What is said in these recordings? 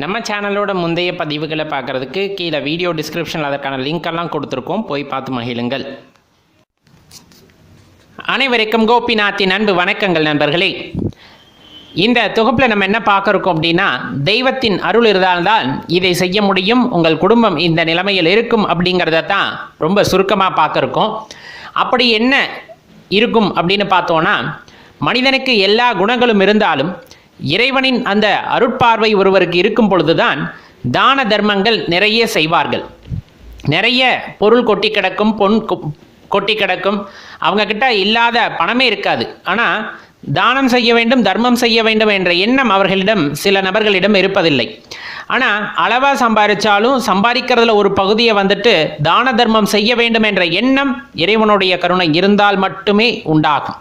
நம்ம சேனலோட முந்தைய பதிவுகளை பார்க்குறதுக்கு கீழே வீடியோ டிஸ்கிரிப்ஷனில் அதற்கான லிங்க் எல்லாம் கொடுத்துருக்கோம். போய் பார்த்து மகிழுங்கள். அனைவருக்கும் கோபிநாத்தின் அன்பு வணக்கங்கள் நண்பர்களே. இந்த தொகுப்பில் நம்ம என்ன பார்க்குறோம் அப்படின்னா தெய்வத்தின் அருள் இருந்தால்தான் இதை செய்ய முடியும் உங்கள் குடும்பம் இந்த நிலைமையில் இருக்கும் அப்படிங்கிறத தான் ரொம்ப சுருக்கமாக பார்க்குறோம் அப்படி என்ன இருக்கும் அப்படின்னு பார்த்தோன்னா மனிதனுக்கு எல்லா குணங்களும் இருந்தாலும் இறைவனின் அந்த அருட்பார்வை ஒருவருக்கு இருக்கும் பொழுதுதான் தான தர்மங்கள் நிறைய செய்வார்கள். நிறைய பொருள் கொட்டி கிடக்கும் பொன் கொட்டி கிடக்கும். அவங்க கிட்ட இல்லாத பணமே இருக்காது. ஆனால் தானம் செய்ய வேண்டும் தர்மம் செய்ய வேண்டும் என்ற எண்ணம் அவர்களிடம் சில நபர்களிடம் இருப்பதில்லை. ஆனால் அளவாக சம்பாதிச்சாலும் சம்பாதிக்கிறதுல ஒரு பகுதியை வந்துட்டு தான தர்மம் செய்ய வேண்டும் என்ற எண்ணம் இறைவனுடைய கருணை இருந்தால் மட்டுமே உண்டாகும்.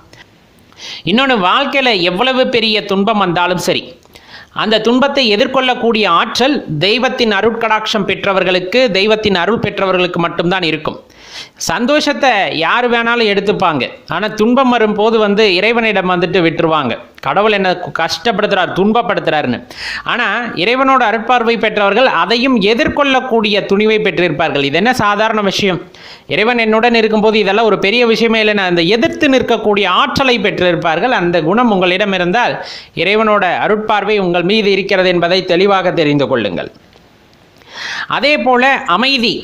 இன்னொன்று வாழ்க்கையில் எவ்வளவு பெரிய துன்பம் வந்தாலும் சரி அந்த துன்பத்தை எதிர்கொள்ளக்கூடிய ஆற்றல் தெய்வத்தின் அருட்கடாட்சம் பெற்றவர்களுக்கு தெய்வத்தின் அருள் பெற்றவர்களுக்கு மட்டும்தான் இருக்கும். சந்தோஷத்தை யார் வேணாலும் எடுத்துப்பாங்க. ஆனால் துன்பம் வரும்போது வந்து இறைவனிடம் வந்துட்டு விட்டுருவாங்க. கடவுள் என்ன கஷ்டப்படுத்துகிறார் துன்பப்படுத்துகிறாருன்னு ஆனால் இறைவனோட அருட்பார்வை பெற்றவர்கள் அதையும் எதிர்கொள்ளக்கூடிய துணிவை பெற்றிருப்பார்கள். இது என்ன சாதாரண விஷயம்? இறைவன் என்னுடன் இருக்கும்போது இதெல்லாம் ஒரு பெரிய விஷயமே இல்லைன்னு அந்த எதிர்த்து நிற்கக்கூடிய ஆற்றலை பெற்றிருப்பார்கள். அந்த குணம் உங்களிடம் இருந்தால் இறைவனோட அருட்பார்வை உங்கள் மீது இருக்கிறது என்பதை தெளிவாக தெரிந்து கொள்ளுங்கள். அதே போல அமைதி.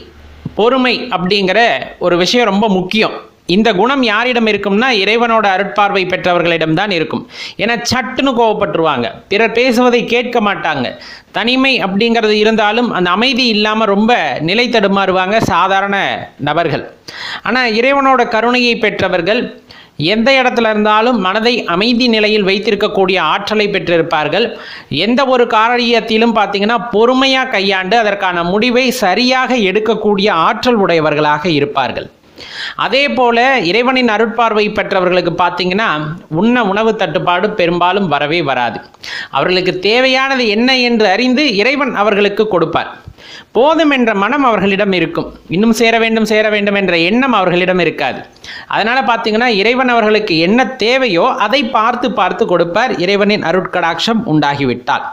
பொறுமை அப்படிங்கிற ஒரு விஷயம் ரொம்ப முக்கியம். இந்த குணம் யாரிடம் இருக்கும்னா இறைவனோட அருட்பார்வை பெற்றவர்களிடம் தான் இருக்கும். ஏன்னா சட்டுன்னு கோவப்பட்டுருவாங்க. பிறர் பேசுவதை கேட்க மாட்டாங்க. தனிமை அப்படிங்கிறது இருந்தாலும் அந்த அமைதி இல்லாமல் ரொம்ப நிலை தடுமாறுவாங்க சாதாரண நபர்கள். ஆனால் இறைவனோட கருணையை பெற்றவர்கள் எந்த இடத்துல இருந்தாலும் மனதை அமைதி நிலையில் வைத்திருக்கக்கூடிய ஆற்றலை பெற்றிருப்பார்கள். எந்த ஒரு காரியத்திலும் பார்த்தீங்கன்னா பொறுமையாக கையாண்டு அதற்கான முடிவை சரியாக எடுக்கக்கூடிய ஆற்றல் உடையவர்களாக இருப்பார்கள். அதே போல இறைவனின் அருட்பார்வை பெற்றவர்களுக்கு பார்த்தீங்கன்னா உண்ண உணவு தட்டுப்பாடு பெரும்பாலும் வரவே வராது. அவர்களுக்கு தேவையானது என்ன என்று அறிந்து இறைவன் அவர்களுக்கு கொடுப்பார். போதும் என்ற மனம் அவர்களிடம் இருக்கும். இன்னும் சேர வேண்டும் சேர வேண்டும் என்ற எண்ணம் அவர்களிடம் இருக்காது. அதனால பார்த்தீங்கன்னா இறைவன் அவர்களுக்கு என்ன தேவையோ அதை பார்த்து பார்த்து கொடுப்பார். இறைவனின் அருட்கடாட்சம் உண்டாகிவிட்டால்.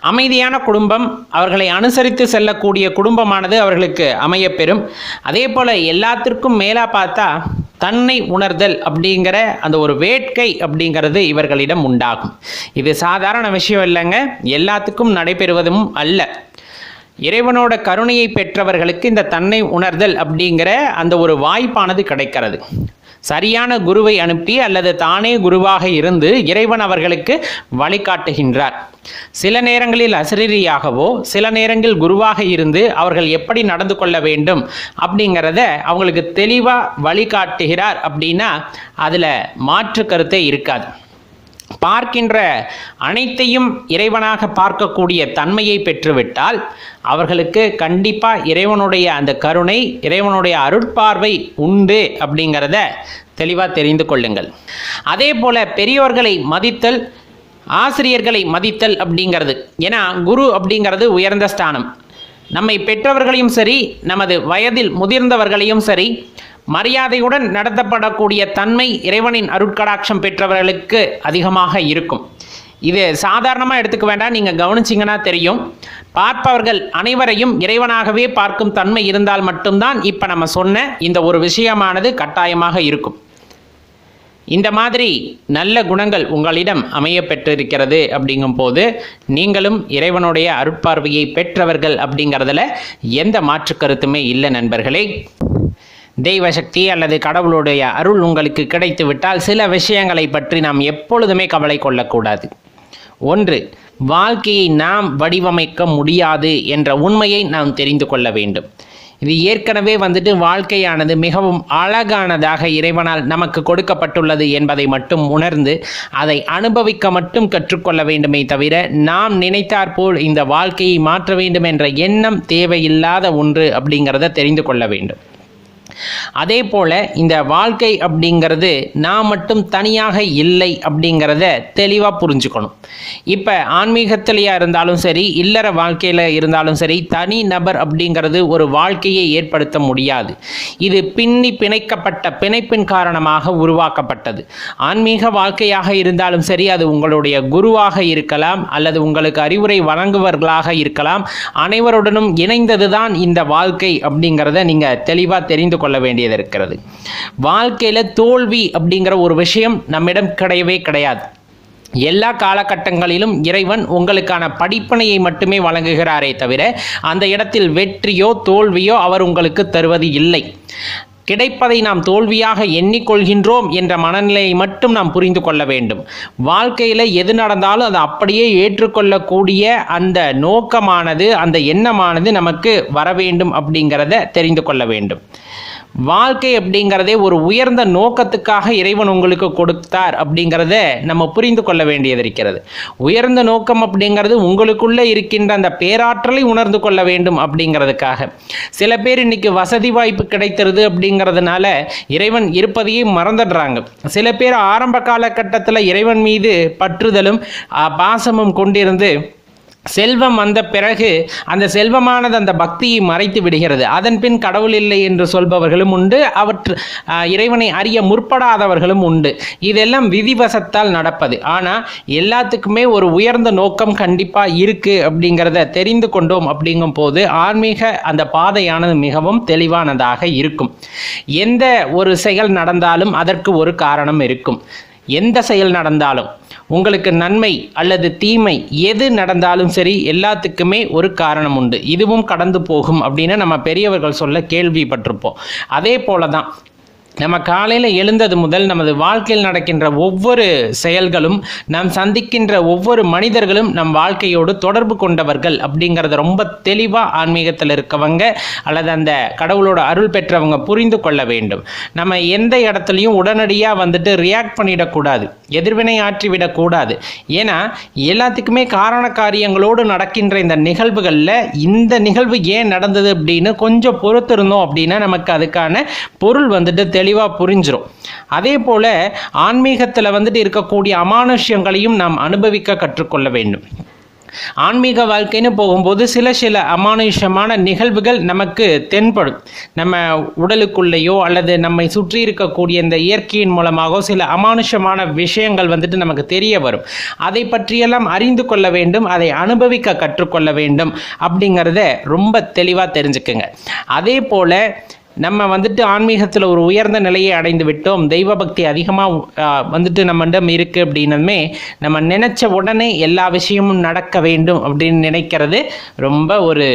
அமைதியான குடும்பம் அவர்களை அனுசரித்து செல்லக்கூடிய குடும்பமானது அவர்களுக்கு அமையப்பெறும். அதே போல் எல்லாத்திற்கும் மேலாக பார்த்தா தன்னை உணர்தல் அப்படிங்கிற அந்த ஒரு வேட்கை அப்படிங்கிறது இவர்களிடம் உண்டாகும். இது சாதாரண விஷயம் இல்லைங்க. எல்லாத்துக்கும் நடைபெறுவதும் அல்ல. இறைவனோட கருணையை பெற்றவர்களுக்கு இந்த தன்னை உணர்தல் அப்படிங்கிற அந்த ஒரு வாய்ப்பானது கிடைக்கிறது. சரியான குருவை அனுப்பி அல்லது தானே குருவாக இருந்து இறைவன் அவர்களுக்கு வழிகாட்டுகின்றார். சில நேரங்களில் அசிரியாகவோ சில நேரங்களில் குருவாக இருந்து அவர்கள் எப்படி நடந்து கொள்ள வேண்டும் அப்படிங்கிறத அவங்களுக்கு தெளிவாக வழிகாட்டுகிறார் அப்படின்னா அதில் மாற்று கருத்தே இருக்காது. பார்க்கின்ற அனைத்தையும் இறைவனாக பார்க்கக்கூடிய தன்மையை பெற்றுவிட்டால் அவர்களுக்கு கண்டிப்பாக இறைவனுடைய அந்த கருணை இறைவனுடைய அருட்பார்வை உண்டு அப்படிங்கிறத தெளிவாக தெரிந்து கொள்ளுங்கள். அதே போல் பெரியோர்களை மதித்தல் ஆசிரியர்களை மதித்தல் அப்படிங்கிறது. ஏன்னா குரு அப்படிங்கிறது உயர்ந்த ஸ்தானம். நம்மை பெற்றவர்களையும் சரி நமது வயதில் முதிர்ந்தவர்களையும் சரி மரியாதையுடன் நடத்தப்படக்கூடிய தன்மை இறைவனின் அருட்கடாட்சம் பெற்றவர்களுக்கு அதிகமாக இருக்கும். இது சாதாரணமாக எடுத்துக்க வேண்டாம். நீங்கள் கவனிச்சிங்கன்னா தெரியும். பார்ப்பவர்கள் அனைவரையும் இறைவனாகவே பார்க்கும் தன்மை இருந்தால் மட்டும்தான் இப்போ நம்ம சொன்ன இந்த ஒரு விஷயமானது கட்டாயமாக இருக்கும். இந்த மாதிரி நல்ல குணங்கள் உங்களிடம் அமைய பெற்றிருக்கிறது அப்படிங்கும்போது நீங்களும் இறைவனுடைய அருட்பார்வையை பெற்றவர்கள் அப்படிங்கிறதுல எந்த மாற்று கருத்துமே இல்லை நண்பர்களே. தெய்வ சக்தி அல்லது கடவுளுடைய அருள் உங்களுக்கு கிடைத்துவிட்டால் சில விஷயங்களை பற்றி நாம் எப்பொழுதுமே கவலை கொள்ளக்கூடாது. ஒன்று வாழ்க்கையை நாம் வடிவமைக்க முடியாது என்ற உண்மையை நாம் தெரிந்து கொள்ள வேண்டும். இது ஏற்கனவே வந்துட்டு வாழ்க்கையானது மிகவும் அழகானதாக இறைவனால் நமக்கு கொடுக்கப்பட்டுள்ளது என்பதை மட்டும் உணர்ந்து அதை அனுபவிக்க மட்டும் கற்றுக்கொள்ள வேண்டுமே தவிர நாம் நினைத்தாற்போல் இந்த வாழ்க்கையை மாற்ற வேண்டும் என்ற எண்ணம் தேவையில்லாத ஒன்று அப்படிங்கிறத தெரிந்து கொள்ள வேண்டும். அதே போல் இந்த வாழ்க்கை அப்படிங்கிறது நான் மட்டும் தனியாக இல்லை அப்படிங்கிறத தெளிவாக புரிஞ்சுக்கணும். இப்போ ஆன்மீகத்திலையா இருந்தாலும் சரி இல்லற வாழ்க்கையில் இருந்தாலும் சரி தனி நபர் அப்படிங்கிறது ஒரு வாழ்க்கையை ஏற்படுத்த முடியாது. இது பின்னி பிணைக்கப்பட்ட பிணைப்பின் காரணமாக உருவாக்கப்பட்டது. ஆன்மீக வாழ்க்கையாக இருந்தாலும் சரி அது உங்களுடைய குருவாக இருக்கலாம் அல்லது உங்களுக்கு அறிவுரை வழங்குவர்களாக இருக்கலாம். அனைவருடனும் இணைந்ததுதான் இந்த வாழ்க்கை அப்படிங்கிறத நீங்கள் தெளிவாக தெரிந்து கொள்ள வேண்டியது இருக்கிறது. வாழ்க்கையில் தோல்வி அப்படிங்கிற ஒரு விஷயம் நம்மிடம் கிடையவே கிடையாது. எல்லா காலகட்டங்களிலும் இறைவன் உங்களுக்கான படிப்பனையை மட்டுமே வழங்குகிறாரே தவிர அந்த இடத்தில் வெற்றியோ தோல்வியோ அவர் உங்களுக்கு தருவது இல்லை. கிடைப்பதை நாம் தோல்வியாக எண்ணிக்கொள்கின்றோம் என்ற மனநிலையை மட்டும் நாம் புரிந்து கொள்ள வேண்டும். வாழ்க்கையில் எது நடந்தாலும் அதை அப்படியே ஏற்றுக்கொள்ளக்கூடிய அந்த நோக்கமானது அந்த எண்ணமானது நமக்கு வர வேண்டும் அப்படிங்கிறத தெரிந்து கொள்ள வேண்டும். வாழ்க்கை அப்படிங்கிறதே ஒரு உயர்ந்த நோக்கத்துக்காக இறைவன் உங்களுக்கு கொடுத்தார் அப்படிங்கிறத நம்ம புரிந்து கொள்ள வேண்டியது இருக்கிறது. உயர்ந்த நோக்கம் அப்படிங்கிறது உங்களுக்குள்ளே இருக்கின்ற அந்த பேராற்றலை உணர்ந்து கொள்ள வேண்டும் அப்படிங்கிறதுக்காக. சில பேர் இன்னைக்கு வசதி வாய்ப்பு கிடைத்திருது அப்படிங்கிறதுனால இறைவன் இருப்பதையே மறந்துடுறாங்க. சில பேர் ஆரம்ப காலகட்டத்தில் இறைவன் மீது பற்றுதலும் பாசமும் கொண்டிருந்து செல்வம் வந்த பிறகு அந்த செல்வமானது அந்த பக்தியை மறைத்து விடுகிறது. அதன் பின் கடவுள் இல்லை என்று சொல்பவர்களும் உண்டு. அவற்று இறைவனை அறிய முற்படாதவர்களும் உண்டு. இதெல்லாம் விதிவசத்தால் நடப்பது. ஆனால் எல்லாத்துக்குமே ஒரு உயர்ந்த நோக்கம் கண்டிப்பாக இருக்கு அப்படிங்கிறத தெரிந்து கொண்டோம் அப்படிங்கும் போது ஆன்மீக அந்த பாதையானது மிகவும் தெளிவானதாக இருக்கும். எந்த ஒரு செயல் நடந்தாலும் அதற்கு ஒரு காரணம் இருக்கும். எந்த செயல் நடந்தாலும் உங்களுக்கு நன்மை அல்லது தீமை எது நடந்தாலும் சரி எல்லாத்துக்குமே ஒரு காரணம் உண்டு. இதுவும் கடந்து போகும் அப்படின்னு நம்ம பெரியவர்கள் சொல்ல கேள்விப்பட்டிருப்போம். அதே போல தான் நம்ம காலையில் எழுந்தது முதல் நமது வாழ்க்கையில் நடக்கின்ற ஒவ்வொரு செயல்களும் நாம் சந்திக்கின்ற ஒவ்வொரு மனிதர்களும் நம் வாழ்க்கையோடு தொடர்பு கொண்டவர்கள் அப்படிங்கிறத ரொம்ப தெளிவாக ஆன்மீகத்தில் இருக்கவங்க அல்லது அந்த கடவுளோட அருள் பெற்றவங்க புரிந்து கொள்ள வேண்டும். நம்ம எந்த இடத்துலையும் உடனடியாக வந்துட்டு ரியாக்ட் பண்ணிடக்கூடாது எதிர்வினை ஆற்றிவிடக்கூடாது ஏன்னா எல்லாத்துக்குமே காரண காரியங்களோடு நடக்கின்ற இந்த நிகழ்வுகளில் இந்த நிகழ்வு ஏன் நடந்தது அப்படின்னு கொஞ்சம் பொறுத்திருந்தோம் அப்படின்னா நமக்கு அதுக்கான பொருள் வந்துட்டு தெளிவாக புரிஞ்சிடும் அதே போல் ஆன்மீகத்தில் வந்துட்டு இருக்கக்கூடிய அமானுஷ்யங்களையும் நாம் அனுபவிக்க கற்றுக்கொள்ள வேண்டும். ஆன்மீக வாழ்க்கைன்னு போகும்போது சில சில அமானுஷமான நிகழ்வுகள் நமக்கு தென்படும். நம்ம உடலுக்குள்ளேயோ அல்லது நம்மை சுற்றி இருக்கக்கூடிய இந்த இயற்கையின் மூலமாகவோ சில அமானுஷமான விஷயங்கள் வந்துட்டு நமக்கு தெரிய வரும். அதை பற்றியெல்லாம் அறிந்து கொள்ள வேண்டும் அதை அனுபவிக்க கற்றுக்கொள்ள வேண்டும் அப்படிங்கிறத ரொம்ப தெளிவாக தெரிஞ்சுக்குங்க. அதே போல் நம்ம வந்துட்டு ஆன்மீகத்தில் ஒரு உயர்ந்த நிலையை அடைந்து விட்டோம். தெய்வ பக்தி அதிகமாக வந்துட்டு நம்மிடம் இருக்குது அப்படின்னதுமே நம்ம நினச்ச உடனே எல்லா விஷயமும் நடக்க வேண்டும் அப்படின்னு நினைக்கிறது ரொம்ப ஒரு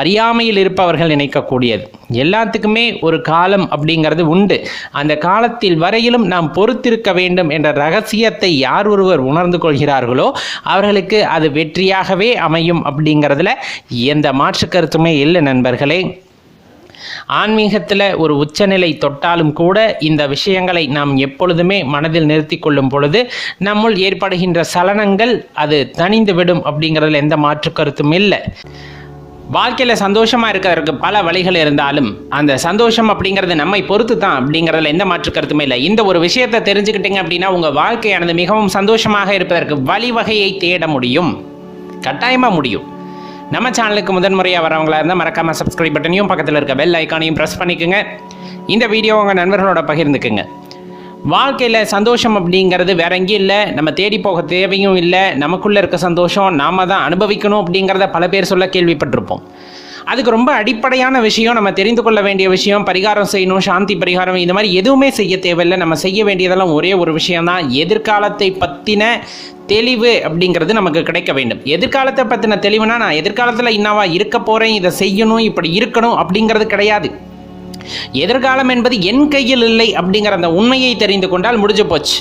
அறியாமையில் இருப்பவர்கள் நினைக்கக்கூடியது. எல்லாத்துக்குமே ஒரு காலம் அப்படிங்கிறது உண்டு. அந்த காலத்தில் வரையிலும் நாம் பொறுத்திருக்க வேண்டும் என்ற ரகசியத்தை யார் ஒருவர் உணர்ந்து கொள்கிறார்களோ அவர்களுக்கு அது வெற்றியாகவே அமையும் அப்படிங்கிறதுல எந்த மாற்று கருத்துமே இல்லை நண்பர்களே. ஆன்மீகத்தில் ஒரு உச்சநிலை தொட்டாலும் கூட இந்த விஷயங்களை நாம் எப்பொழுதுமே மனதில் நிறுத்தி கொள்ளும் பொழுது நம்முள் ஏற்படுகின்ற சலனங்கள் அது தணிந்து விடும் அப்படிங்கிறதுல எந்த மாற்று கருத்தும் இல்லை. வாழ்க்கையில் சந்தோஷமாக இருக்கிறதுக்கு பல வழிகள் இருந்தாலும் அந்த சந்தோஷம் அப்படிங்கிறது நம்மை பொறுத்து தான் அப்படிங்கிறதுல எந்த மாற்று கருத்துமே இல்லை. இந்த ஒரு விஷயத்தை தெரிஞ்சுக்கிட்டீங்க அப்படின்னா உங்கள் வாழ்க்கையானது மிகவும் சந்தோஷமாக இருப்பதற்கு வழிவகையை தேட முடியும். கட்டாயமாக முடியும். நம்ம சேனலுக்கு முதன்முறையாக வரவங்களா இருந்தால் மறக்காமல் சப்ஸ்கிரைப் பட்டனையும் பக்கத்தில் இருக்க பெல் ஐக்கானையும் ப்ரெஸ் பண்ணிக்கோங்க. இந்த வீடியோ உங்கள் நண்பர்களோட பகிர்ந்துக்குங்க. வாழ்க்கையில் சந்தோஷம் அப்படிங்கிறது வேற எங்கேயும் இல்லை. நம்ம தேடி போக தேவையும் இல்லை. நமக்குள்ளே இருக்க சந்தோஷம் நாம தான் அனுபவிக்கணும் அப்படிங்கிறத பல பேர் சொல்ல கேள்விப்பட்டிருப்போம். அதுக்கு ரொம்ப அடிப்படையான விஷயம் நம்ம தெரிந்து கொள்ள வேண்டிய விஷயம் பரிகாரம் செய்யணும் சாந்தி பரிகாரம் இந்த மாதிரி எதுவுமே செய்ய தேவையில்லை. நம்ம செய்ய வேண்டியதெல்லாம் ஒரே ஒரு விஷயம்தான். எதிர்காலத்தை பற்றி பற்றின தெளிவு அப்படிங்கிறது நமக்கு கிடைக்க வேண்டும். எதிர்காலத்தை பற்றின தெளிவுனா நான் எதிர்காலத்தில் இன்னவா இருக்க போகிறேன் இதை செய்யணும் இப்படி இருக்கணும் அப்படிங்கிறது கிடையாது. எதிர்காலம் என்பது என் கையில் இல்லை அப்படிங்கிற அந்த உண்மையை தெரிந்து கொண்டால் முடிஞ்சு போச்சு.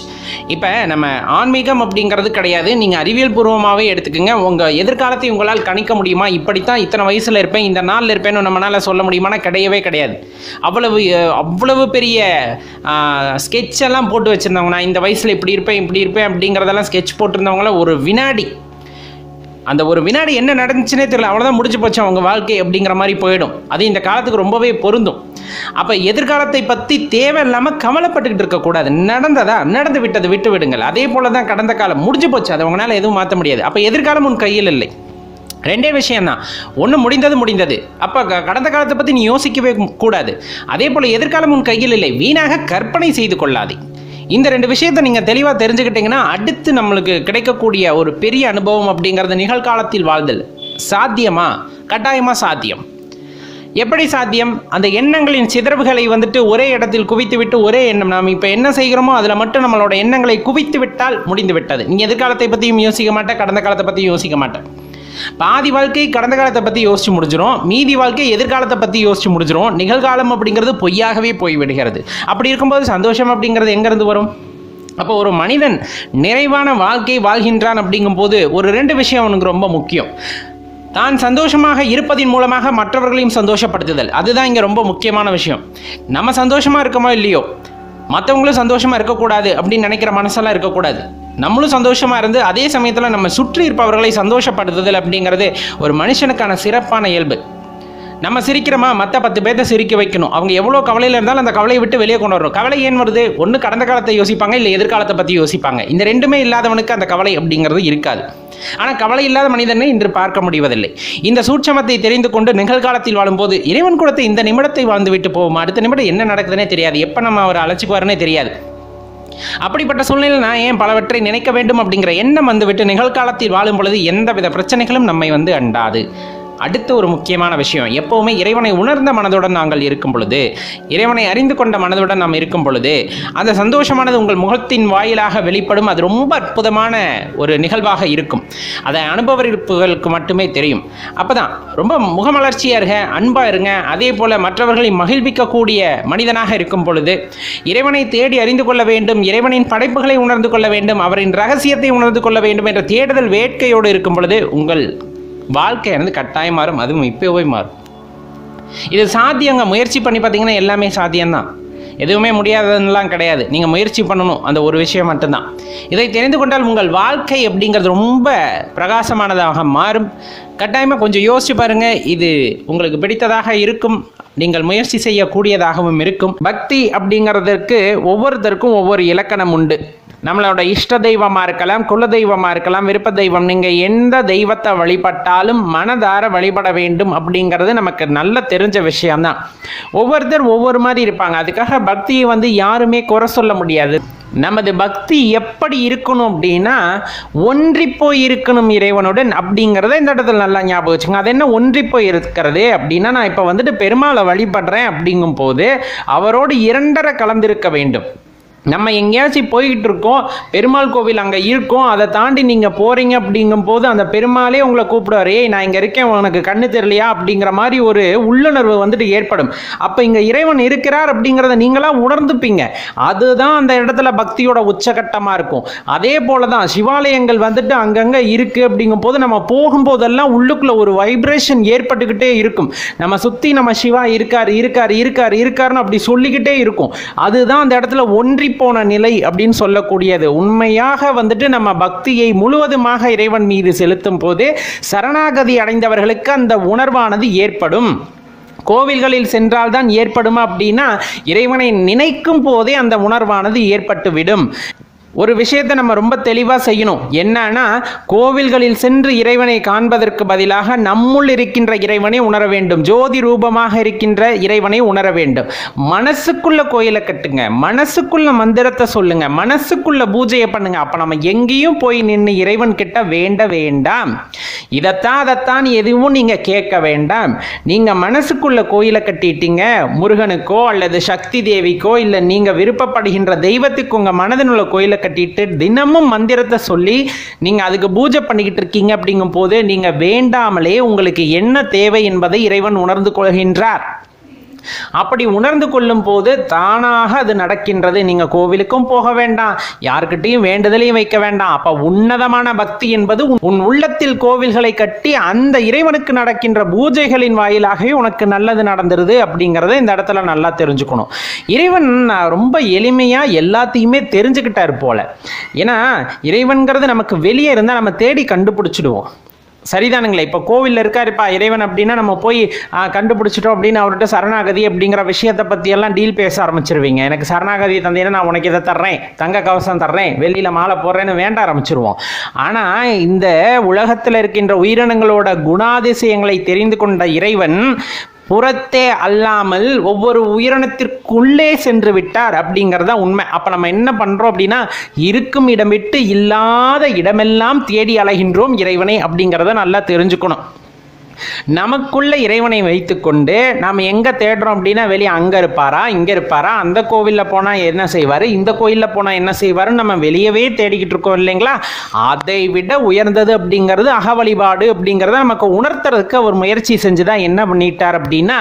இப்போ நம்ம ஆன்மீகம் அப்படிங்கிறது கிடையாது. நீங்கள் அறிவியல் பூர்வமாகவே எடுத்துக்கோங்க. உங்கள் எதிர்காலத்தை உங்களால் கணிக்க முடியுமா? இப்படித்தான் இத்தனை வயசில் இருப்பேன் இந்த நாளில் இருப்பேன்னு நம்மளால் சொல்ல முடியுமானா கிடையவே கிடையாது. அவ்வளவு அவ்வளவு பெரிய ஸ்கெட்ச் எல்லாம் போட்டு வச்சுருந்தவங்க. நான் இந்த வயசில் இப்படி இருப்பேன் இப்படி இருப்பேன் அப்படிங்கிறதெல்லாம் ஸ்கெட்ச் போட்டிருந்தவங்கள ஒரு வினாடி அந்த ஒரு வினாடி என்ன நடந்துச்சுனே தெரியல. அவ்வளோதான் முடிஞ்சு போச்சு அவங்க வாழ்க்கை அப்படிங்கிற மாதிரி போயிடும். அது இந்த காலத்துக்கு ரொம்பவே பொருந்தும். அப்போ எதிர்காலத்தை பற்றி தேவையில்லாமல் கவலைப்பட்டுக்கிட்டு இருக்கக்கூடாது நடந்ததா? நடந்து விட்டது விட்டு விடுங்கள். அதே போல தான் கடந்த காலம். முடிஞ்சு போச்சு. அதை உங்களால் எதுவும் மாற்ற முடியாது. அப்போ எதிர்காலம் உன் கையில் இல்லை. ரெண்டே விஷயம்தான். ஒன்று முடிந்தது முடிந்தது. அப்போ க- கடந்த காலத்தை பற்றி நீ யோசிக்கவே கூடாது. அதே போல் எதிர்காலம் உன் கையில் இல்லை. வீணாக கற்பனை செய்து கொள்ளாதே. இந்த ரெண்டு விஷயத்தை நீங்கள் தெளிவாக தெரிஞ்சுக்கிட்டீங்கன்னா அடுத்து நம்மளுக்கு கிடைக்கக்கூடிய ஒரு பெரிய அனுபவம் அப்படிங்கிறது நிகழ்காலத்தில் வாழ்தல். சாத்தியமா? கட்டாயமாக சாத்தியம். எப்படி சாத்தியம்? அந்த எண்ணங்களின் சிதறவுகளை வந்துட்டு ஒரே இடத்தில் குவித்துவிட்டு ஒரே எண்ணம். நாம் இப்போ என்ன செய்கிறோமோ அதில் மட்டும் நம்மளோட எண்ணங்களை குவித்து விட்டால் முடிந்து விட்டது நீங்கள் எதிர்காலத்தை பற்றியும் யோசிக்க மாட்டேன் கடந்த காலத்தை பற்றியும் யோசிக்க மாட்டேன். பாதி வாழ்க்கை கடந்த காலத்தை பற்றி யோசிச்சு முடிஞ்சிடும் மீதி வாழ்க்கை எதிர்காலத்தை பற்றி யோசிச்சு முடிஞ்சிடும் நிகழ்காலம் அப்படிங்கிறது பொய்யாகவே போய்விடுகிறது. அப்படி இருக்கும்போது சந்தோஷம் அப்படிங்கிறது எங்கேருந்து வரும்? அப்போ ஒரு மனிதன் நிறைவான வாழ்க்கை வாழ்கின்றான் அப்படிங்கும்போது ஒரு ரெண்டு விஷயம் அவனுக்கு ரொம்ப முக்கியம். தான் சந்தோஷமாக இருப்பதின் மூலமாக மற்றவர்களையும் சந்தோஷப்படுத்துதல். அதுதான் இங்கே ரொம்ப முக்கியமான விஷயம். நம்ம சந்தோஷமாக இருக்கோமோ இல்லையோ? மற்றவங்களும் சந்தோஷமாக இருக்கக்கூடாது அப்படின்னு நினைக்கிற மனசெல்லாம் இருக்கக்கூடாது. நம்மளும் சந்தோஷமாக இருந்து அதே சமயத்தில் நம்ம சுற்றி இருப்பவர்களை சந்தோஷப்படுத்துதல் அப்படிங்கிறது ஒரு மனுஷனுக்கான சிறப்பான இயல்பு. நம்ம சிரிக்கிறோமா? மற்ற பத்து பேர்த்த சிரிக்க வைக்கணும். அவங்க எவ்வளோ கவலையில் இருந்தாலும் அந்த கவலையை விட்டு வெளியே கொண்டு வரணும். கவலை ஏன் வருது? ஒன்று கடந்த காலத்தை யோசிப்பாங்க இல்லை எதிர்காலத்தை பற்றி யோசிப்பாங்க. இந்த ரெண்டுமே இல்லாதவனுக்கு அந்த கவலை அப்படிங்கிறது இருக்காது. ஆனால் கவலை இல்லாத மனிதனை இன்று பார்க்க முடிவதில்லை. இந்த சூட்சமத்தை தெரிந்து கொண்டு நிகழ்காலத்தில் வாழும்போது இறைவன் கொடுத்த இந்த நிமிடத்தை வாழ்ந்துவிட்டு போவோம்? அடுத்த நிமிடம் என்ன நடக்குதுன்னே தெரியாது. எப்போ நம்ம அவரை அழைச்சிக்குவாருன்னே தெரியாது. அப்படிப்பட்ட சூழ்நிலையில் நான் ஏன் பலவற்றை நினைக்க வேண்டும் அப்படிங்கிற எண்ணம் வந்துவிட்டு நிகழ்காலத்தில் வாழும் பொழுது எந்தவித பிரச்சனைகளும் நம்மை வந்து அண்டாது. அடுத்த ஒரு முக்கியமான விஷயம். எப்போவுமே இறைவனை உணர்ந்த மனதுடன் நாங்கள் இருக்கும் பொழுது இறைவனை அறிந்து கொண்ட மனதுடன் நாம் இருக்கும் பொழுது அந்த சந்தோஷமானது உங்கள் முகத்தின் வாயிலாக வெளிப்படும். அது ரொம்ப அற்புதமான ஒரு நிகழ்வாக இருக்கும். அதை அனுபவர்களுக்கு மட்டுமே தெரியும். அப்போ தான் ரொம்ப முகமலர்ச்சியாக இருங்க அன்பாக இருங்க. அதே போல் மற்றவர்களை மகிழ்விக்கக்கூடிய மனிதனாக இருக்கும் பொழுது இறைவனை தேடி அறிந்து கொள்ள வேண்டும் இறைவனின் படைப்புகளை உணர்ந்து கொள்ள வேண்டும் அவரின் ரகசியத்தை உணர்ந்து கொள்ள வேண்டும் என்ற தேடுதல் வேட்கையோடு இருக்கும் பொழுது உங்கள் வாழ்க்கையானது கட்டாயம் மாறும் அதுவும் இப்போவே மாறும். இது சாத்தியங்க. முயற்சி பண்ணி பார்த்தீங்கன்னா எல்லாமே சாத்தியம்தான். எதுவுமே முடியாததுலாம் கிடையாது. நீங்கள் முயற்சி பண்ணணும் அந்த ஒரு விஷயம் மட்டும்தான். இதை தெரிந்து கொண்டால் உங்கள் வாழ்க்கை அப்படிங்கிறது ரொம்ப பிரகாசமானதாக மாறும். கட்டாயமாக கொஞ்சம் யோசிச்சு பாருங்கள் இது உங்களுக்கு பிடித்ததாக இருக்கும். நீங்கள் முயற்சி செய்யக்கூடியதாகவும் இருக்கும். பக்தி அப்படிங்கிறதுக்கு ஒவ்வொருத்தருக்கும் ஒவ்வொரு இலக்கணம் உண்டு. நம்மளோட இஷ்ட தெய்வமாக இருக்கலாம் குல தெய்வமாக இருக்கலாம் விருப்ப தெய்வம். நீங்கள் எந்த தெய்வத்தை வழிபட்டாலும் மனதார வழிபட வேண்டும் அப்படிங்கிறது நமக்கு நல்ல தெரிஞ்ச விஷயம்தான். ஒவ்வொருத்தர் ஒவ்வொரு மாதிரி இருப்பாங்க. அதுக்காக பக்தியை வந்து யாருமே குறை சொல்ல முடியாது. நமது பக்தி எப்படி இருக்கணும் அப்படின்னா ஒன்றி போய் இருக்கணும் இறைவனுடன் அப்படிங்கிறத இந்த இடத்துல நல்லா ஞாபகம் வச்சுங்க அது என்ன ஒன்றி போய் இருக்கிறது அப்படின்னா நான் இப்போ வந்துட்டு பெருமாளை வழிபடுறேன் அப்படிங்கும் போது அவரோடு இரண்டரை கலந்திருக்க வேண்டும். நம்ம எங்கேயாச்சும் போய்கிட்டு இருக்கோம் பெருமாள் கோவில் அங்கே இருக்கோம் அதை தாண்டி நீங்கள் போகிறீங்க அப்படிங்கும்போது அந்த பெருமாளே உங்களை கூப்பிடுவார் ஏய் நான் இங்கே இருக்கேன் உனக்கு கண்ணு தெரியலையா? அப்படிங்கிற மாதிரி ஒரு உள்ளுணர்வு வந்துட்டு ஏற்படும். அப்போ இங்கே இறைவன் இருக்கிறார் அப்படிங்கிறத நீங்களாம் உணர்ந்துப்பீங்க. அதுதான் அந்த இடத்துல பக்தியோட உச்சகட்டமாக இருக்கும். அதே போல தான் சிவாலயங்கள் வந்துட்டு அங்கங்கே இருக்குது அப்படிங்கும் போது நம்ம போகும்போதெல்லாம் உள்ளுக்குள்ள ஒரு வைப்ரேஷன் ஏற்பட்டுக்கிட்டே இருக்கும். நம்ம சுற்றி நம்ம சிவா இருக்கார் இருக்கார் இருக்கார் இருக்காருன்னு அப்படி சொல்லிக்கிட்டே இருக்கும். அதுதான் அந்த இடத்துல ஒன்றி போன நிலை அப்படின்னு சொல்லக்கூடியது. உண்மையாக வந்துட்டு நம்ம பக்தியை முழுவதுமாக இறைவன் மீது செலுத்தும் போது சரணாகதி அடைந்தவர்களுக்கு அந்த உணர்வானது ஏற்படும். கோவில்களில் சென்றால்தான் ஏற்படுமா அப்படின்னா இறைவனை நினைக்கும் போதே அந்த உணர்வானது ஏற்பட்டுவிடும். ஒரு விஷயத்தை நம்ம ரொம்ப தெளிவாக செய்யணும். என்னன்னா கோவில்களில் சென்று இறைவனை காண்பதற்கு பதிலாக நம்முள் இருக்கின்ற இறைவனை உணர வேண்டும். ஜோதி ரூபமாக இருக்கின்ற இறைவனை உணர வேண்டும். மனசுக்குள்ள கோயிலை கட்டுங்க. மனசுக்குள்ள மந்திரத்தை சொல்லுங்க. மனசுக்குள்ள பூஜையை பண்ணுங்க. அப்போ நம்ம எங்கேயும் போய் நின்று இறைவன் கிட்ட வேண்ட வேண்டாம். இதைத்தான் அதைத்தான் எதுவும் நீங்கள் கேட்க வேண்டாம். நீங்கள் மனசுக்குள்ள கோயிலை கட்டிட்டீங்க முருகனுக்கோ அல்லது சக்தி தேவிக்கோ இல்லை நீங்கள் விருப்பப்படுகின்ற தெய்வத்துக்கு உங்கள் மனதினுள்ள கோயிலை கட்டிட்டு தினமும் மந்திரத்தை சொல்லி நீங்கள் அதுக்கு பூஜை பண்ணிக்கிட்டு இருக்கீங்க அப்படிங்கும் போது நீங்கள் வேண்டாமலே உங்களுக்கு என்ன தேவை என்பதை இறைவன் உணர்ந்து கொள்கின்றார். அப்படி உணர்ந்து கொள்ளும் போது தானாக அது நடக்கின்றது. நீங்கள் கோவிலுக்கும் போக வேண்டாம் யாருக்கிட்டையும் வேண்டுதலையும் வைக்க வேண்டாம். அப்போ உன்னதமான பக்தி என்பது உன் உன் உள்ளத்தில் கோவில்களை கட்டி அந்த இறைவனுக்கு நடக்கின்ற பூஜைகளின் வாயிலாகவே உனக்கு நல்லது நடந்துருது அப்படிங்கிறத இந்த இடத்துல நல்லா தெரிஞ்சுக்கணும். இறைவன் ரொம்ப எளிமையாக எல்லாத்தையுமே தெரிஞ்சுக்கிட்டார் போல. ஏன்னா இறைவன்கிறது நமக்கு வெளியே இருந்தால் நம்ம தேடி கண்டுபிடிச்சிடுவோம். சரிதானுங்களே. இப்போ கோவிலில் இருக்காருப்பா இறைவன் அப்படின்னா நம்ம போய் கண்டுபிடிச்சிட்டோம் அப்படின்னு அவர்கிட்ட சரணாகதி அப்படிங்கிற விஷயத்தை பற்றியெல்லாம் டீல் பேச ஆரம்பிச்சிருவீங்க. எனக்கு சரணாகதி தந்தீங்கன்னா நான் உனக்கு இதை தர்றேன். தங்க கவசம் தர்றேன். வெளியில் மாலை போடுறேன்னு வேண்ட ஆரம்பிச்சிருவோம். ஆனால் இந்த உலகத்தில் இருக்கின்ற உயிரினங்களோட குணாதிசயங்களை தெரிந்து கொண்ட இறைவன் புறத்தே அல்லாமல் ஒவ்வொரு உயிரினத்திற்குள்ளே சென்று விட்டார் அப்படிங்கிறது தான் உண்மை. அப்போ நம்ம என்ன பண்ணுறோம் அப்படின்னா இருக்கும் இடம் விட்டு இல்லாத இடமெல்லாம் தேடி அலைகின்றோம் இறைவனை அப்படிங்கிறத நல்லா தெரிஞ்சுக்கணும். நமக்குள்ள இறைவனை வைத்துக்கொண்டு நாம் எங்கே தேடுறோம் அப்படின்னா வெளியே அங்கே இருப்பாரா இங்கே இருப்பாரா? அந்த கோவிலில் போனால் என்ன செய்வார்? இந்த கோயிலில் போனால் என்ன செய்வாருன்னு நம்ம வெளியவே தேடிக்கிட்டு இருக்கோம் இல்லைங்களா? அதை விட உயர்ந்தது அப்படிங்கிறது அக வழிபாடு அப்படிங்கிறத நமக்கு உணர்த்துறதுக்கு அவர் முயற்சி செஞ்சு தான் என்ன பண்ணிட்டார் அப்படின்னா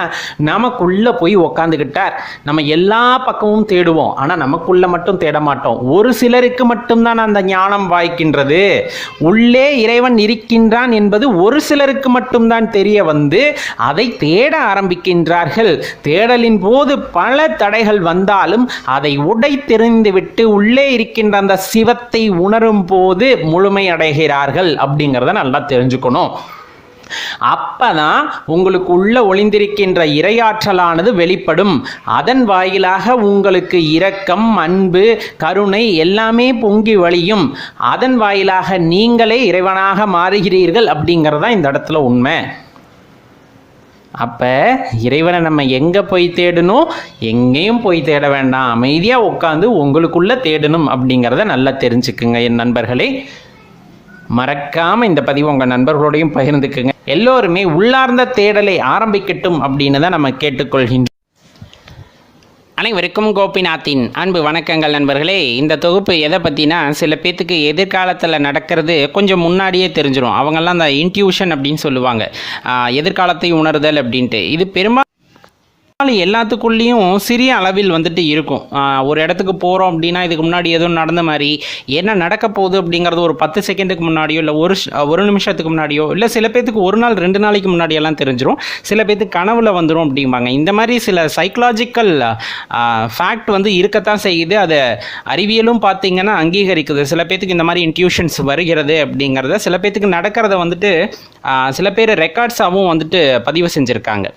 நமக்குள்ள போய் உக்காந்துக்கிட்டார். நம்ம எல்லா பக்கமும் தேடுவோம். ஆனால் நமக்குள்ள மட்டும் தேட மாட்டோம். ஒரு சிலருக்கு மட்டும்தான் அந்த ஞானம் வாய்க்கின்றது. உள்ளே இறைவன் இருக்கின்றான் என்பது ஒரு சிலருக்கு மட்டும்தான் தெரிய வந்து அதை தேட ஆரம்பிக்கின்றார்கள். தேடலின் போது பல தடைகள் வந்தாலும் அதை உடை தெரிந்துவிட்டு உள்ளே இருக்கின்ற அந்த சிவத்தை உணரும் போது முழுமை அடைகிறார்கள் அப்படிங்கிறத நல்லா தெரிஞ்சுக்கணும். அப்பதான் உங்களுக்கு உள்ள ஒளிந்திருக்கின்ற இரையாற்றலானது வெளிப்படும். அதன் வாயிலாக உங்களுக்கு இரக்கம் அன்பு கருணை எல்லாமே பொங்கி வழியும். அதன் வாயிலாக நீங்களே இறைவனாக மாறுகிறீர்கள் அப்படிங்கிறதா இந்த இடத்துல உண்மை. அப்போ இறைவனை நம்ம எங்கே போய் தேடணும்? எங்கேயும் போய் தேட வேண்டாம். அமைதியாக உட்காந்து உங்களுக்குள்ள தேடணும் அப்படிங்கிறத நல்லா தெரிஞ்சுக்குங்க என் நண்பர்களே. மறக்காம இந்த பதிவு உங்கள் நண்பர்களோடையும் பகிர்ந்துக்குங்க. எல்லோருமே உள்ளார்ந்த தேடலை ஆரம்பிக்கட்டும் அப்படின்னு தான் நம்ம கேட்டுக்கொள்கின்றோம். அனைவருக்கும் கோபிநாத்தின் அன்பு வணக்கங்கள் நண்பர்களே. இந்த தொகுப்பு எதை பற்றினா சில பேர்த்துக்கு எதிர்காலத்தில் நடக்கிறது கொஞ்சம் முன்னாடியே தெரிஞ்சிடும் அவங்கெல்லாம் அந்த இன்ட்யூஷன் அப்படின்னு சொல்லுவாங்க. ஆஹ் எதிர்காலத்தை உணர்தல் அப்படின்ட்டு. இது பெரும்பாலும் எல்லாத்துக்குள்ளேயும் சிறிய அளவில் வந்துட்டு இருக்கும். ஒரு இடத்துக்கு போகிறோம் அப்படின்னா இதுக்கு முன்னாடி எதுவும் நடந்த மாதிரி என்ன நடக்க போகுது அப்படிங்கிறது ஒரு பத்து செகண்டுக்கு முன்னாடியோ இல்லை ஒரு ஒரு நிமிஷத்துக்கு முன்னாடியோ இல்லை சில பேர்த்துக்கு ஒரு நாள் ரெண்டு நாளைக்கு முன்னாடியெல்லாம் தெரிஞ்சிடும் சில பேர்த்துக்கு கனவுல வந்துடும் அப்படிம்பாங்க. இந்த மாதிரி சில சைக்கலாஜிக்கல் ஃபேக்ட் வந்து இருக்கத்தான் செய்யுது. அதை அறிவியலும் பார்த்தீங்கன்னா அங்கீகரிக்குது. சில பேர்த்துக்கு இந்த மாதிரி இன்ட்யூஷன்ஸ் வருகிறது அப்படிங்கிறத சில பேர்த்துக்கு நடக்கிறத வந்துட்டு சில பேர் ரெக்கார்ட்ஸாகவும் வந்துட்டு பதிவு செஞ்சுருக்காங்க.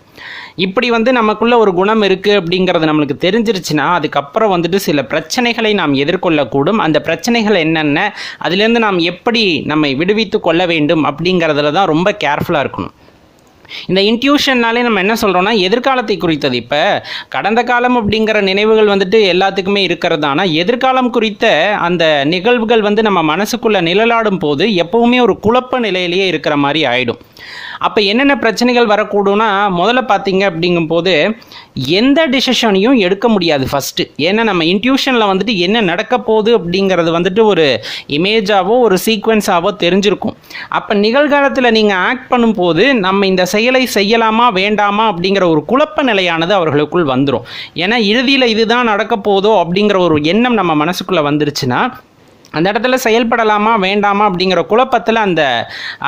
இப்படி வந்து நமக்குள்ள ஒரு குணம் இருக்குது அப்படிங்கிறது நம்மளுக்கு தெரிஞ்சிருச்சுன்னா அதுக்கப்புறம் வந்துட்டு சில பிரச்சனைகளை நாம் எதிர்கொள்ளக்கூடும். அந்த பிரச்சனைகள் என்னென்ன அதுலேருந்து நாம் எப்படி நம்மை விடுவித்து கொள்ள வேண்டும் அப்படிங்கிறதுல தான் ரொம்ப கேர்ஃபுல்லாக இருக்கணும். இந்த இன்ட்யூஷன்னாலே நம்ம என்ன சொல்கிறோம்னா எதிர்காலத்தை குறித்தது. இப்போ கடந்த காலம் அப்படிங்கிற நினைவுகள் வந்துட்டு எல்லாத்துக்குமே இருக்கிறது. ஆனால் எதிர்காலம் குறித்த அந்த நிகழ்வுகள் வந்து நம்ம மனசுக்குள்ளே நிழலாடும் போது எப்போவுமே ஒரு குழப்ப நிலையிலேயே இருக்கிற மாதிரி ஆயிடும். அப்போ என்னென்ன பிரச்சனைகள் வரக்கூடும்னா முதல்ல பார்த்தீங்க அப்படிங்கும்போது எந்த டிசிஷனையும் எடுக்க முடியாது ஃபஸ்ட்டு ஏன்னா நம்ம இன்ட்யூஷனில் வந்துட்டு என்ன நடக்க போகுது அப்படிங்கிறது வந்துட்டு ஒரு இமேஜாவோ ஒரு சீக்வன்ஸாவோ தெரிஞ்சிருக்கும். அப்போ நிகழ்காலத்தில் நீங்கள் ஆக்ட் பண்ணும்போது நம்ம இந்த செயலை செய்யலாமா வேண்டாமா அப்படிங்கிற ஒரு குழப்ப நிலையானது அவர்களுக்குள் வந்துடும் ஏன்னா இறுதியில் இதுதான் நடக்க போதோ அப்படிங்கிற ஒரு எண்ணம் நம்ம மனசுக்குள்ளே வந்துருச்சுன்னா அந்த இடத்துல செயல்படலாமா வேண்டாமா அப்படிங்கிற குழப்பத்தில் அந்த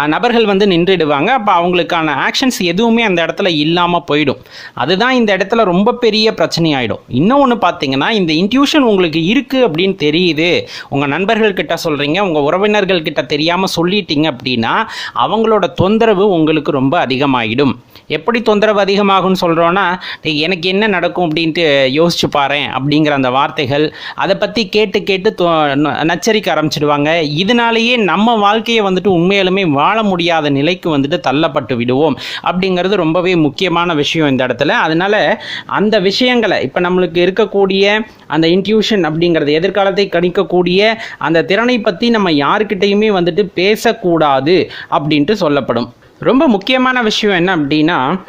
நபர்கள் வந்து நின்றுடுவாங்க. அப்போ அவங்களுக்கான ஆக்ஷன்ஸ் எதுவுமே அந்த இடத்துல இல்லாமல் போயிடும். அதுதான் இந்த இடத்துல ரொம்ப பெரிய பிரச்சனையாயிடும். இன்னும் ஒன்று பார்த்தீங்கன்னா இந்த இன்ட்யூஷன் உங்களுக்கு இருக்குது அப்படின்னு தெரியுது. உங்கள் நண்பர்கள்கிட்ட சொல்கிறீங்க உங்கள் உறவினர்கள்கிட்ட தெரியாமல் சொல்லிட்டீங்க அப்படின்னா அவங்களோட தொந்தரவு உங்களுக்கு ரொம்ப அதிகமாகிடும் எப்படி தொந்தரவு அதிகமாகும்னு சொல்கிறோன்னா எனக்கு என்ன நடக்கும் அப்படின்ட்டு யோசிச்சு பாரேன் அப்படிங்கிற அந்த வார்த்தைகள் அதை பற்றி கேட்டு கேட்டு தொ- எச்சரிக்க ஆரம்பிச்சிடுவாங்க. இதனாலேயே நம்ம வாழ்க்கையை வந்துட்டு உண்மையாலுமே வாழ முடியாத நிலைக்கு வந்துட்டு தள்ளப்பட்டு விடுவோம். அப்படிங்கிறது ரொம்பவே முக்கியமான விஷயம் இந்த இடத்துல. அதனால அந்த விஷயங்களை இப்போ நம்மளுக்கு இருக்கக்கூடிய அந்த இன்ட்யூஷன் அப்படிங்கிறது எதிர்காலத்தை கணிக்கக்கூடிய அந்த திறனை பற்றி நம்ம யாருக்கிட்டையுமே வந்துட்டு பேசக்கூடாது அப்படின்ட்டு சொல்லப்படும். ரொம்ப முக்கியமான விஷயம் என்ன அப்படின்னா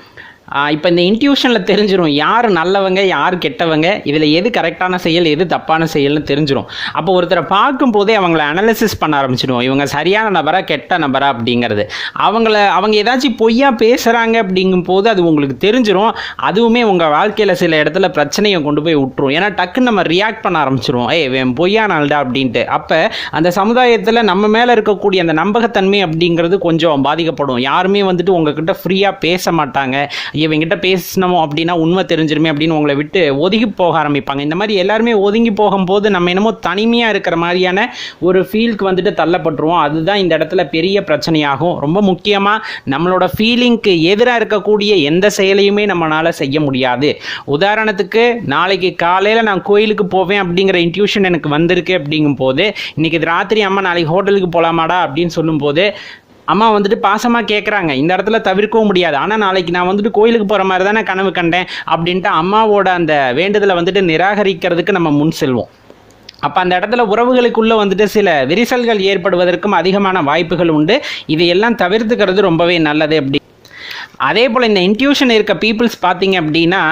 இப்போ இந்த இன்ட்யூஷனில் தெரிஞ்சிடும் யார் நல்லவங்க யார் கெட்டவங்க இதில் எது கரெக்டான செயல் எது தப்பான செயல்னு தெரிஞ்சிடும் அப்போ ஒருத்தரை பார்க்கும்போதே அவங்கள அனலிசிஸ் பண்ண ஆரம்பிச்சிடுவோம். இவங்க சரியான நபரா கெட்ட நபரா அப்படிங்கிறது. அவங்கள அவங்க ஏதாச்சும் பொய்யா பேசுகிறாங்க அப்படிங்கும்போது அது உங்களுக்கு தெரிஞ்சிடும் அதுவுமே உங்கள் வாழ்க்கையில் சில இடத்துல பிரச்சனையை கொண்டு போய் விட்டுரும். ஏன்னா டக்குன்னு நம்ம ரியாக்ட் பண்ண ஆரம்பிச்சிடுவோம் ஏய் பொய்யா நாள்டா அப்படின்ட்டு. அப்போ அந்த சமுதாயத்தில் நம்ம மேலே இருக்கக்கூடிய அந்த நம்பகத்தன்மை அப்படிங்கிறது கொஞ்சம் பாதிக்கப்படும். யாருமே வந்துட்டு உங்ககிட்ட ஃப்ரீயாக பேச மாட்டாங்க. இவங்கிட்ட பேசினோம் அப்படின்னா உண்மை தெரிஞ்சிருமே அப்படின்னு உங்களை விட்டு ஒதுங்கி போக ஆரம்பிப்பாங்க. இந்த மாதிரி எல்லாருமே ஒதுங்கி போகும்போது நம்ம என்னமோ தனிமையாக இருக்கிற மாதிரியான ஒரு ஃபீலுக்கு வந்துட்டு தள்ளப்பட்டுருவோம். அதுதான் இந்த இடத்துல பெரிய பிரச்சனையாகும். ரொம்ப முக்கியமாக நம்மளோட ஃபீலிங்க்கு எதிராக இருக்கக்கூடிய எந்த செயலையுமே நம்மளால் செய்ய முடியாது. உதாரணத்துக்கு நாளைக்கு காலையில் நான் கோயிலுக்கு போவேன் அப்படிங்கிற இன்ட்யூஷன் எனக்கு வந்திருக்கு அப்படிங்கும்போது இன்றைக்கி இது ராத்திரி அம்மா நாளைக்கு ஹோட்டலுக்கு போகலாமாடா அப்படின்னு சொல்லும்போது அம்மா வந்துட்டு பாசமாக கேட்குறாங்க இந்த இடத்துல தவிர்க்கவும் முடியாது. ஆனால் நாளைக்கு நான் வந்துட்டு கோயிலுக்கு போகிற மாதிரி தானே கனவு கண்டேன். அப்படின்ட்டு அம்மாவோட அந்த வேண்டுதலை வந்துட்டு நிராகரிக்கிறதுக்கு நம்ம முன் செல்வோம். அப்போ அந்த இடத்துல உறவுகளுக்குள்ளே வந்துட்டு சில விரிசல்கள் ஏற்படுவதற்கும் அதிகமான வாய்ப்புகள் உண்டு. இதையெல்லாம் தவிர்த்துக்கிறது ரொம்பவே நல்லது அப்படி. அதே போல் இந்த இன்ட்யூஷன் இருக்க பீப்புள்ஸ் பார்த்தீங்க அப்படின்னா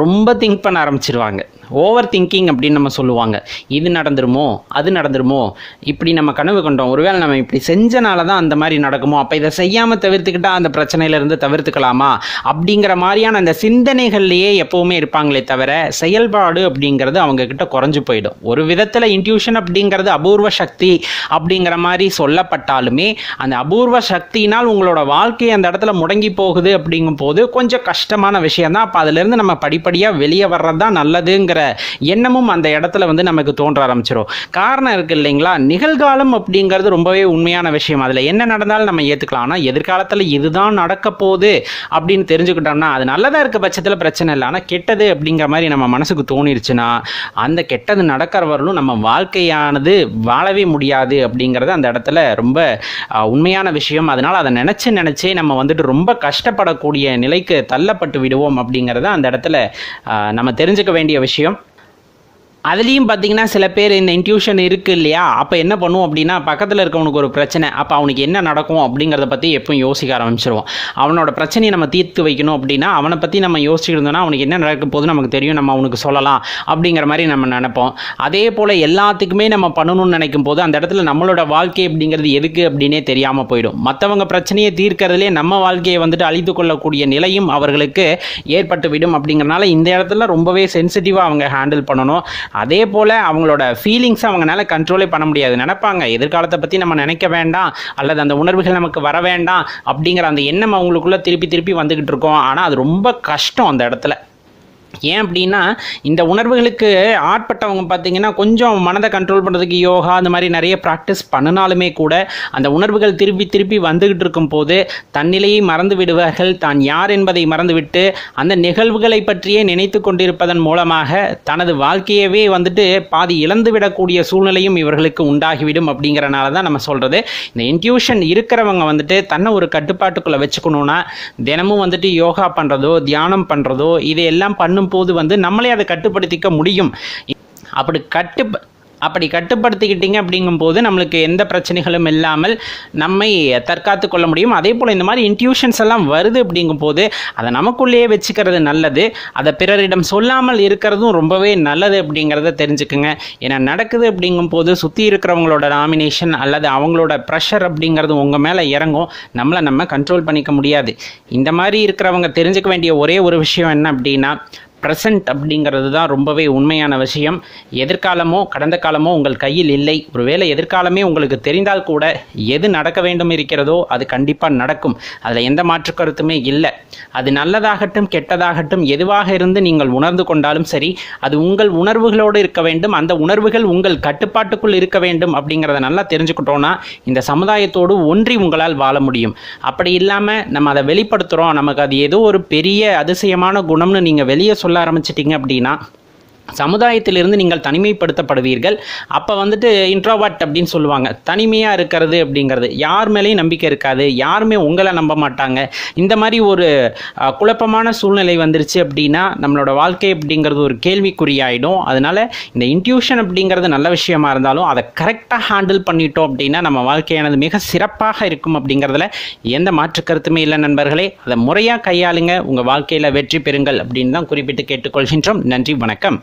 ரொம்ப திங்க் பண்ண ஆரம்பிச்சிருவாங்க. ஓவர் திங்கிங் அப்படின்னு நம்ம சொல்லுவாங்க. இது நடந்துருமோ? அது நடந்துருமோ? இப்படி நம்ம கனவு கண்டோம். ஒருவேளை நம்ம இப்படி செஞ்சனால தான் அந்த மாதிரி நடக்குமோ? அப்போ இதை செய்யாமல் தவிர்த்துக்கிட்டால் அந்த பிரச்சனையிலேருந்து தவிர்த்துக்கலாமா? அப்படிங்கிற மாதிரியான அந்த சிந்தனைகள்லேயே எப்போவுமே இருப்பாங்களே தவிர செயல்பாடு அப்படிங்கிறது அவங்கக்கிட்ட குறைஞ்சு போயிடும். ஒரு விதத்தில் இன்ட்யூஷன் அப்படிங்கிறது அபூர்வ சக்தி அப்படிங்கிற மாதிரி சொல்லப்பட்டாலுமே அந்த அபூர்வ சக்தியினால் உங்களோட வாழ்க்கை அந்த இடத்துல முடங்கி போகுது அப்படிங்கும் போது கொஞ்சம் கஷ்டமான விஷயம் தான் அப்போ அதுலேருந்து நம்ம படிப்படியாக வெளியே வர்றது தான் நல்லதுங்கிற எண்ணமும் அந்த இடத்துல வந்து நமக்கு தோன்ற ஆரம்பிச்சிடும் காரணம் இருக்கு இல்லைங்களா? நிகழ்காலம் அப்படிங்கிறது ரொம்பவே உண்மையான விஷயம். அதில் என்ன நடந்தாலும் நம்ம ஏற்றுக்கலாம் ஆனால் எதிர்காலத்தில் இதுதான் நடக்க போகுது அப்படின்னு தெரிஞ்சுக்கிட்டோம்னா அது நல்லதாக இருக்க பட்சத்தில் பிரச்சனை இல்லை. ஆனால் கெட்டது அப்படிங்கிற மாதிரி நம்ம மனசுக்கு தோணிருச்சுன்னா அந்த கெட்டது நடக்கிற வரலும் நம்ம வாழ்க்கையானது வாழவே முடியாது அப்படிங்கிறது அந்த இடத்துல ரொம்ப உண்மையான விஷயம். அதனால் அதை நினச்சி நினச்சே நம்ம வந்துட்டு ரொம்ப கஷ்டப்படக்கூடிய நிலைக்கு தள்ளப்பட்டு விடுவோம் அப்படிங்கிறத அந்த இடத்துல நம்ம தெரிஞ்சுக்க வேண்டிய விஷயம். அதுலேயும் பார்த்தீங்கன்னா சில பேர் இந்த இன்ட்யூஷன் இருக்குது இல்லையா? அப்போ என்ன பண்ணுவோம் அப்படின்னா பக்கத்தில் இருக்கவனுக்கு ஒரு பிரச்சனை அப்போ அவனுக்கு என்ன நடக்கும் அப்படிங்கிறத பற்றி எப்பவும் யோசிக்க ஆரம்பிச்சிருவோம். அவனோட பிரச்சனையை நம்ம தீர்த்து வைக்கணும் அப்படின்னா அவனை பற்றி நம்ம யோசிச்சிருந்தோம்னா அவனுக்கு என்ன நடக்க போது நமக்கு தெரியும் நம்ம அவனுக்கு சொல்லலாம் அப்படிங்கிற மாதிரி நம்ம நினைப்போம். அதே போல் எல்லாத்துக்குமே நம்ம பண்ணணும்னு நினைக்கும் போது அந்த இடத்துல நம்மளோட வாழ்க்கை அப்படிங்கிறது எதுக்கு அப்படின்னே தெரியாமல் போயிடும். மற்றவங்க பிரச்சனையை தீர்க்கறதுலே நம்ம வாழ்க்கையை வந்துட்டு அழித்து கொள்ளக்கூடிய நிலையும் அவர்களுக்கு ஏற்பட்டு விடும் அப்படிங்கிறனால இந்த இடத்துல ரொம்பவே சென்சிட்டிவாக அவங்க ஹேண்டில் பண்ணணும். அதே போல் அவங்களோட ஃபீலிங்ஸை அவங்களால கண்ட்ரோலே பண்ண முடியாது. நினைப்பாங்க எதிர்காலத்தை பற்றி நம்ம நினைக்க வேண்டாம் அல்லது அந்த உணர்வுகள் நமக்கு வர வேண்டாம் அப்படிங்கிற அந்த எண்ணம் அவங்களுக்குள்ளே திருப்பி திருப்பி வந்துக்கிட்டு இருக்கோம். ஆனால் அது ரொம்ப கஷ்டம் அந்த இடத்துல. ஏன் அப்படின்னா இந்த உணர்வுகளுக்கு ஆட்பட்டவங்க பார்த்தீங்கன்னா கொஞ்சம் மனதை கண்ட்ரோல் பண்ணுறதுக்கு யோகா அந்த மாதிரி நிறைய ப்ராக்டிஸ் பண்ணினாலுமே கூட அந்த உணர்வுகள் திருப்பி திருப்பி வந்துகிட்டு இருக்கும் போது தன்னிலையை மறந்து விடுவார்கள். தான் யார் என்பதை மறந்துவிட்டு அந்த நிகழ்வுகளை பற்றியே நினைத்து கொண்டிருப்பதன் மூலமாக தனது வாழ்க்கையவே வந்துட்டு பாதி இழந்து விடக்கூடிய சூழ்நிலையும் இவர்களுக்கு உண்டாகிவிடும் அப்படிங்கிறனால தான் நம்ம சொல்கிறது இந்த இன்ட்யூஷன் இருக்கிறவங்க வந்துட்டு தன்னை ஒரு கட்டுப்பாட்டுக்குள்ளே வச்சுக்கணுன்னா தினமும் வந்துட்டு யோகா பண்ணுறதோ தியானம் பண்ணுறதோ இதையெல்லாம் பண்ண பண்ணும்போது வந்து நம்மளே அதை கட்டுப்படுத்திக்க முடியும். அப்படி கட்டு அப்படி கட்டுப்படுத்திக்கிட்டீங்க அப்படிங்கும்போது நம்மளுக்கு எந்த பிரச்சனைகளும் இல்லாமல் நம்மை தற்காத்து கொள்ள முடியும். அதே போல் இந்த மாதிரி இன்ட்யூஷன்ஸ் எல்லாம் வருது அப்படிங்கும்போது அதை நமக்குள்ளேயே வச்சுக்கிறது நல்லது. அதை பிறரிடம் சொல்லாமல் இருக்கிறதும் ரொம்பவே நல்லது அப்படிங்கிறத தெரிஞ்சுக்குங்க. ஏன்னா நடக்குது அப்படிங்கும்போது சுற்றி இருக்கிறவங்களோட நாமினேஷன் அல்லது அவங்களோட ப்ரெஷர் அப்படிங்கிறது உங்கள் மேலே இறங்கும். நம்மளை நம்ம கண்ட்ரோல் பண்ணிக்க முடியாது. இந்த மாதிரி இருக்கிறவங்க தெரிஞ்சுக்க வேண்டிய ஒரே ஒரு விஷயம் என்ன அப்படின்னா ப்ரெசன்ட் அப்படிங்கிறது தான் ரொம்பவே உண்மையான விஷயம். எதிர்காலமோ கடந்த காலமோ உங்கள் கையில் இல்லை. ஒருவேளை எதிர்காலமே உங்களுக்கு தெரிந்தால் கூட எது நடக்க வேண்டும் இருக்கிறதோ அது கண்டிப்பாக நடக்கும். அதில் எந்த மாற்று கருத்துமே இல்லை. அது நல்லதாகட்டும் கெட்டதாகட்டும் எதுவாக இருந்து நீங்கள் உணர்ந்து கொண்டாலும் சரி அது உங்கள் உணர்வுகளோடு இருக்க வேண்டும். அந்த உணர்வுகள் உங்கள் கட்டுப்பாட்டுக்குள் இருக்க வேண்டும் அப்படிங்கிறத நல்லா தெரிஞ்சுக்கிட்டோன்னா இந்த சமுதாயத்தோடு ஒன்றி உங்களால் வாழ முடியும். அப்படி இல்லாமல் நம்ம அதை வெளிப்படுத்துகிறோம் நமக்கு அது ஏதோ ஒரு பெரிய அதிசயமான குணம்னு நீங்கள் வெளியே சொல்ல ஆரம்பிச்சிட்டிங்க அப்படின்னா சமுதாயத்திலிருந்து நீங்கள் தனிமைப்படுத்தப்படுவீர்கள். அப்போ வந்துட்டு இன்ட்ரோவாட் அப்படின்னு சொல்லுவாங்க. தனிமையாக இருக்கிறது அப்படிங்கிறது. யார் மேலேயும் நம்பிக்கை இருக்காது. யாருமே உங்களை நம்ப மாட்டாங்க. இந்த மாதிரி ஒரு குழப்பமான சூழ்நிலை வந்துருச்சு அப்படின்னா நம்மளோட வாழ்க்கை அப்படிங்கிறது ஒரு கேள்விக்குறியாயிடும். அதனால இந்த இன்ட்யூஷன் அப்படிங்கிறது நல்ல விஷயமா இருந்தாலும் அதை கரெக்டாக ஹேண்டில் பண்ணிட்டோம் அப்படின்னா நம்ம வாழ்க்கையானது மிக சிறப்பாக இருக்கும் அப்படிங்கிறதுல எந்த மாற்று கருத்துமே இல்லை நண்பர்களே. அதை முறையாக கையாளுங்க. உங்கள் வாழ்க்கையில் வெற்றி பெறுங்கள் அப்படின்னு தான் குறிப்பிட்டு கேட்டுக்கொள்கின்றோம். நன்றி வணக்கம்.